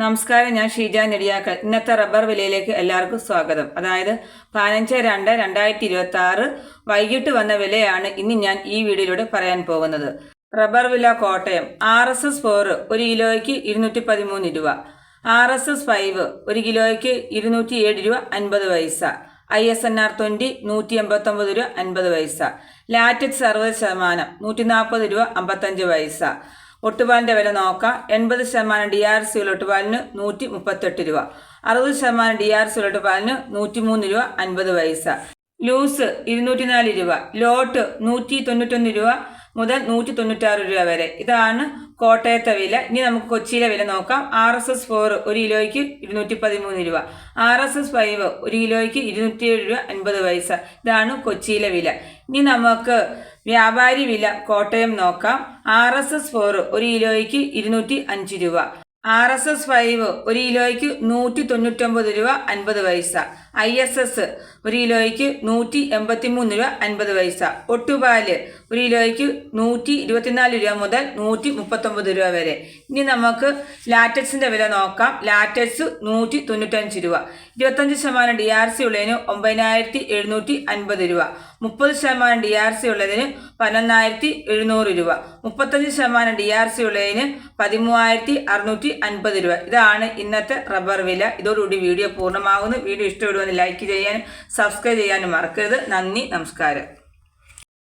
നമസ്കാരം ഞാൻ ഷീജ നെടിയാക്കൽ. ഇന്നത്തെ റബ്ബർ വിലയിലേക്ക് എല്ലാവർക്കും സ്വാഗതം. അതായത് പതിനഞ്ച് രണ്ട് രണ്ടായിരത്തി ഇരുപത്തി ആറ് വൈകിട്ട് വന്ന വിലയാണ് ഇന്ന് ഞാൻ ഈ വീഡിയോയിലൂടെ പറയാൻ പോകുന്നത്. റബ്ബർ വില Kottayam R S S four ഒരു കിലോയ്ക്ക് ഇരുന്നൂറ്റി പതിമൂന്ന് രൂപ. ആർ എസ് എസ് ഫൈവ് ഒരു കിലോയ്ക്ക് ഇരുന്നൂറ്റി ഏഴ് രൂപ അൻപത് പൈസ. I S N R twenty നൂറ്റി എൺപത്തൊമ്പത് രൂപ അൻപത് പൈസ. ലാറ്റക്സ് അറുപത് ശതമാനം നൂറ്റി നാൽപ്പത് രൂപ അമ്പത്തഞ്ച് പൈസ. ഒട്ടുപാലിന്റെ വില നോക്കാം. എൺപത് ശതമാനം ഡി ആർ സി ഒട്ടുപാലിന് നൂറ്റി മുപ്പത്തെട്ട് രൂപ. അറുപത് ശതമാനം ഡി ആർ സി ഒട്ടുപാലിന് നൂറ്റി മൂന്ന് രൂപ അൻപത് പൈസ. ലൂസ് ഇരുന്നൂറ്റി നാല് രൂപ. ലോട്ട് നൂറ്റി തൊണ്ണൂറ്റൊന്ന് രൂപ. മുതൽ നൂറ്റി തൊണ്ണൂറ്റാറ് രൂപ വരെ. ഇതാണ് കോട്ടയത്തെ വില. ഇനി നമുക്ക് കൊച്ചിയിലെ വില നോക്കാം. ആർ എസ് എസ് ഫോർ ഒരു കിലോയ്ക്ക് ഇരുന്നൂറ്റി പതിമൂന്ന് രൂപ. ആർ എസ് എസ് ഫൈവ് ഒരു കിലോയ്ക്ക് ഇരുന്നൂറ്റി ഏഴ് രൂപ അൻപത് പൈസ. ഇതാണ് കൊച്ചിയിലെ വില. ഇനി നമുക്ക് വ്യാപാരി വില കോട്ടയം നോക്കാം. ആർ എസ് എസ് ഫോർ ഒരു കിലോയ്ക്ക് ഇരുന്നൂറ്റി അഞ്ച് രൂപ. ആർ എസ് എസ് ഫൈവ് ഒരു കിലോയ്ക്ക് നൂറ്റി തൊണ്ണൂറ്റൊമ്പത് രൂപ അൻപത് പൈസ. ഐ എസ് എസ് ഒരു കിലോയ്ക്ക് നൂറ്റി എൺപത്തി മൂന്ന് രൂപ അൻപത് പൈസ. ഒട്ടുപാൽ ഒരു കിലോയ്ക്ക് നൂറ്റി ഇരുപത്തിനാല് രൂപ മുതൽ നൂറ്റി മുപ്പത്തൊമ്പത് രൂപ വരെ. ഇനി നമുക്ക് ലാറ്റക്സിന്റെ വില നോക്കാം. ലാറ്റക്സ് നൂറ്റി തൊണ്ണൂറ്റഞ്ച് രൂപ. ഇരുപത്തഞ്ച് ശതമാനം ഡി ആർ സി ഉള്ളതിന് ഒമ്പതിനായിരത്തി എഴുന്നൂറ്റി അൻപത് രൂപ. മുപ്പത് ശതമാനം ഡി ആർ സി ഉള്ളതിന് പതിനൊന്നായിരത്തി എഴുന്നൂറ് രൂപ. മുപ്പത്തഞ്ച് ശതമാനം ഡി ആർ സി ഉള്ളതിന് പതിമൂവായിരത്തി അറുന്നൂറ്റി അൻപത് രൂപ. ഇതാണ് ഇന്നത്തെ റബ്ബർ വില. ഇതോടുകൂടി വീഡിയോ പൂർണമാകുന്നു. വീഡിയോ ഇഷ്ടപ്പെടുമെന്ന് ലൈക്ക് ചെയ്യാനും സബ്സ്ക്രൈബ് ചെയ്യാനും മറക്കരുത്. നന്ദി നമസ്കാരം.